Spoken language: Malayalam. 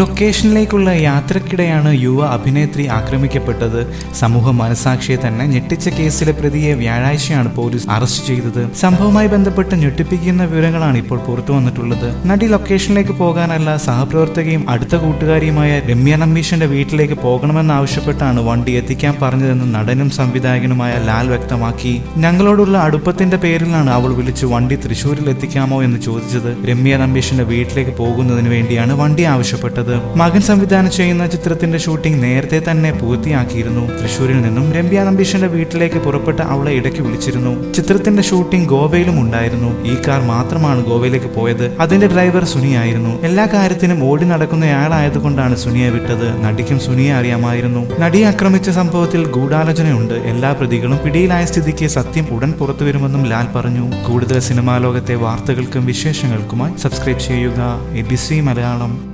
ലൊക്കേഷനിലേക്കുള്ള യാത്രക്കിടെയാണ് യുവ അഭിനേത്രി ആക്രമിക്കപ്പെട്ടത്. സമൂഹ മനസാക്ഷിയെ തന്നെ ഞെട്ടിച്ച കേസിലെ പ്രതിയെ വ്യാഴാഴ്ചയാണ് പോലീസ് അറസ്റ്റ് ചെയ്തത്. സംഭവവുമായി ബന്ധപ്പെട്ട് ഞെട്ടിപ്പിക്കുന്ന വിവരങ്ങളാണ് ഇപ്പോൾ പുറത്തു വന്നിട്ടുള്ളത്. നടി ലൊക്കേഷനിലേക്ക് പോകാനല്ല സഹപ്രവർത്തകയും അടുത്ത കൂട്ടുകാരിയുമായ രമ്യ നമ്പീഷിന്റെ വീട്ടിലേക്ക് പോകണമെന്നാവശ്യപ്പെട്ടാണ് വണ്ടി എത്തിക്കാൻ പറഞ്ഞതെന്ന് നടനും സംവിധായകനുമായ ലാൽ വ്യക്തമാക്കി. ഞങ്ങളോടുള്ള അടുപ്പത്തിന്റെ പേരിലാണ് അവൾ വിളിച്ച് വണ്ടി തൃശൂരിൽ എത്തിക്കാമോ എന്ന് ചോദിച്ചത്. രമ്യ നമ്പീഷിന്റെ വീട്ടിലേക്ക് പോകുന്നതിന് വേണ്ടിയാണ് വണ്ടി ആവശ്യപ്പെട്ടത്. മകൻ സംവിധാനം ചെയ്യുന്ന ചിത്രത്തിന്റെ ഷൂട്ടിംഗ് നേരത്തെ തന്നെ പൂർത്തിയാക്കിയിരുന്നു. തൃശൂരിൽ നിന്നും രമ്യ നമ്പീഷിന്റെ വീട്ടിലേക്ക് പുറപ്പെട്ട അവളെ ഇടയ്ക്ക് വിളിച്ചിരുന്നു. ചിത്രത്തിന്റെ ഷൂട്ടിംഗ് ഗോവയിലും ഉണ്ടായിരുന്നു. ഈ കാർ മാത്രമാണ് ഗോവയിലേക്ക് പോയത്. അതിന്റെ ഡ്രൈവർ സുനിയായിരുന്നു. എല്ലാ കാര്യത്തിനും ഓടി നടക്കുന്നയാളായതുകൊണ്ടാണ് സുനിയെ വിട്ടത്. നടിക്കും സുനിയെ അറിയാമായിരുന്നു. നടിയെ ആക്രമിച്ച സംഭവത്തിൽ ഗൂഢാലോചനയുണ്ട്. എല്ലാ പ്രതികളും പിടിയിലായ സ്ഥിതിക്ക് സത്യം ഉടൻ പുറത്തു വരുമെന്നും ലാൽ പറഞ്ഞു. കൂടുതൽ സിനിമാ ലോകത്തെ വാർത്തകൾക്കും വിശേഷങ്ങൾക്കുമായി സബ്സ്ക്രൈബ് ചെയ്യുക. A B C Malayalam.